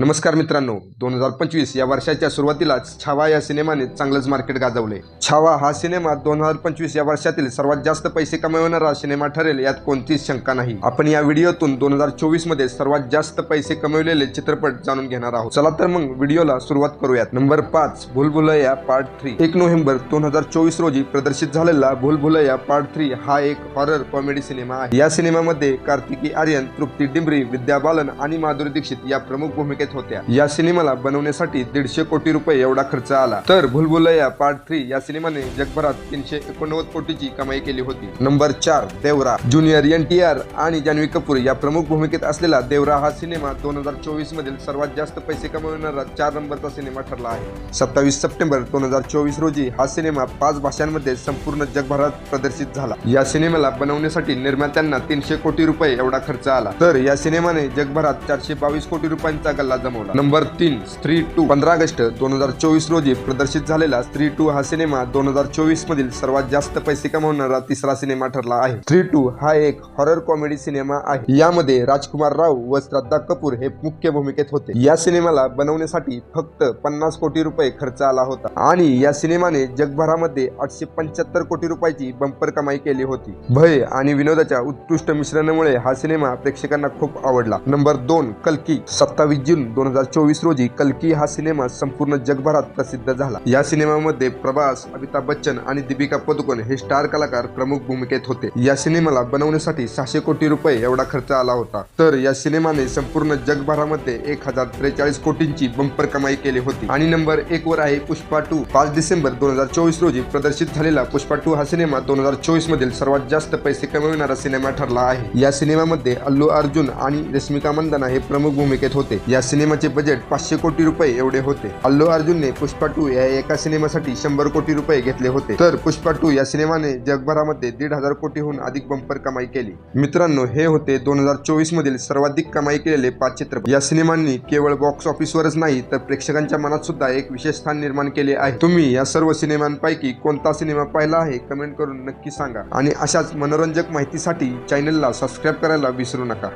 नमस्कार मित्रांनो दोन हजार पंचवीस या वर्षाच्या सुरुवातीलाच छावा या सिनेमाने चांगलंच मार्केट गाजवले. छावा हा सिनेमा दोन हजार पंचवीस या वर्षातील सर्वात जास्त पैसे कमविणारा सिनेमा ठरेल यात कोणतीच शंका नाही. आपण या व्हिडिओतून दोन हजार चोवीसमध्ये सर्वात जास्त पैसे कमविलेले चित्रपट जाणून घेणार आहोत. चला तर मग व्हिडिओला सुरुवात करूयात. नंबर पाच भुलभुलया पार्ट थ्री. एक नोव्हेंबर दोन हजार चोवीस रोजी प्रदर्शित झालेला भुलभुलया पार्ट थ्री हा एक हॉरर कॉमेडी सिनेमा आहे. या सिनेमामध्ये कार्तिकी आर्यन तृप्ती डिंबरी विद्या बालन आणि माधुरी दीक्षित या प्रमुख भूमिकेत होत्या. या सिनेमाला बनवण्यासाठी दीडशे कोटी रुपये एवढा खर्च आला. तर भुलभुलया पार्ट थ्री या सिनेमाने जगभरात तीनशे एकोणनव्वद कोटीची कमाई केली होती. नंबर चार Devara. Junior N T R आणि जान्हवी कपूर या प्रमुख भूमिकेत असलेला देवरा हा सिनेमा दोन हजार चोवीस मधील सर्वात जास्त पैसे कमविणारा चार नंबरचा सिनेमा ठरला आहे. सत्तावीस सप्टेंबर दोन हजार चोवीस रोजी हा सिनेमा पाच भाषांमध्ये संपूर्ण जगभरात प्रदर्शित झाला. या सिनेमाला बनवण्यासाठी निर्मात्यांना तीनशे कोटी रुपये एवढा खर्च आला. तर या सिनेमाने जगभरात चारशे बावीस कोटी रुपयांचा गल्ला जमवला. नंबर तीन स्त्री टू. पंधरा ऑगस्ट दोन हजार चोवीस रोजी प्रदर्शित झालेला स्त्री टू हा सिनेमा दोन हजार चोवीस मधील सर्वात जास्त पैसे कमवणारा तिसरा सिनेमा ठरला आहे. स्त्री टू हा एक हॉरर कॉमेडी सिनेमा आहे. यामध्ये राजकुमार राव व श्रद्धा कपूर हे मुख्य भूमिकेत होते. या सिनेमाला बनवण्यासाठी फक्त पन्नास कोटी रुपये खर्च आला होता आणि या सिनेमाने जगभरामध्ये आठशे पंच्याहत्तर कोटी रुपयाची बंपर कमाई केली होती. भय आणि विनोदाच्या उत्कृष्ट मिश्रणामुळे हा सिनेमा प्रेक्षकांना खूप आवडला. नंबर दोन कल्की. सत्तावीस जून दोन हजार चोवीस रोजी कल्की हा सिनेमा संपूर्ण जगभरात प्रसिद्ध झाला. या सिनेमामध्ये प्रभास अमिताभ बच्चन आणि दीपिका पदुकोण हे स्टार कलाकार प्रमुख भूमिकेत होते. या सिनेमाला बनवण्यासाठी सहाशे कोटी रुपये एवढा खर्च आला होता. तर या सिनेमाने संपूर्ण जगभरामध्ये एक हजार त्रेचाळीस कोटींची बंपर कमाई केली होती. आणि नंबर एक वर आहे पुष्पा टू. पाच डिसेंबर दोन हजार चोवीस रोजी प्रदर्शित झालेला पुष्पा टू हा सिनेमा दोन हजार चोवीस मधील सर्वात जास्त पैसे कमविणारा सिनेमा ठरला आहे. या सिनेमामध्ये अल्लू अर्जुन आणि रश्मिका मंदना हे प्रमुख भूमिकेत होते. या सिनेमाचे बजेट पाचशे कोटी रुपये एवढे होते. अल्लू अर्जुनने पुष्पा टू या एका सिनेमासाठी शंभर कोटी रुपये घेतले होते. तर पुष्पा टू या सिनेमाने जगभरामध्ये दीड हजार कोटीहून अधिक बंपर कमाई केली. मित्रांनो हे होते दोन हजार चोवीस मधील सर्वाधिक कमाई केलेले पाच चित्रपट. या सिनेमांनी केवळ बॉक्स ऑफिसवरच नाही तर प्रेक्षकांच्या मनात सुद्धा एक विशेष स्थान निर्माण केले आहे. तुम्ही या सर्व सिनेमांपैकी कोणता सिनेमा पाहिला आहे कमेंट करून नक्की सांगा. आणि अशाच मनोरंजक माहितीसाठी चॅनलला सबस्क्राईब करायला विसरू नका.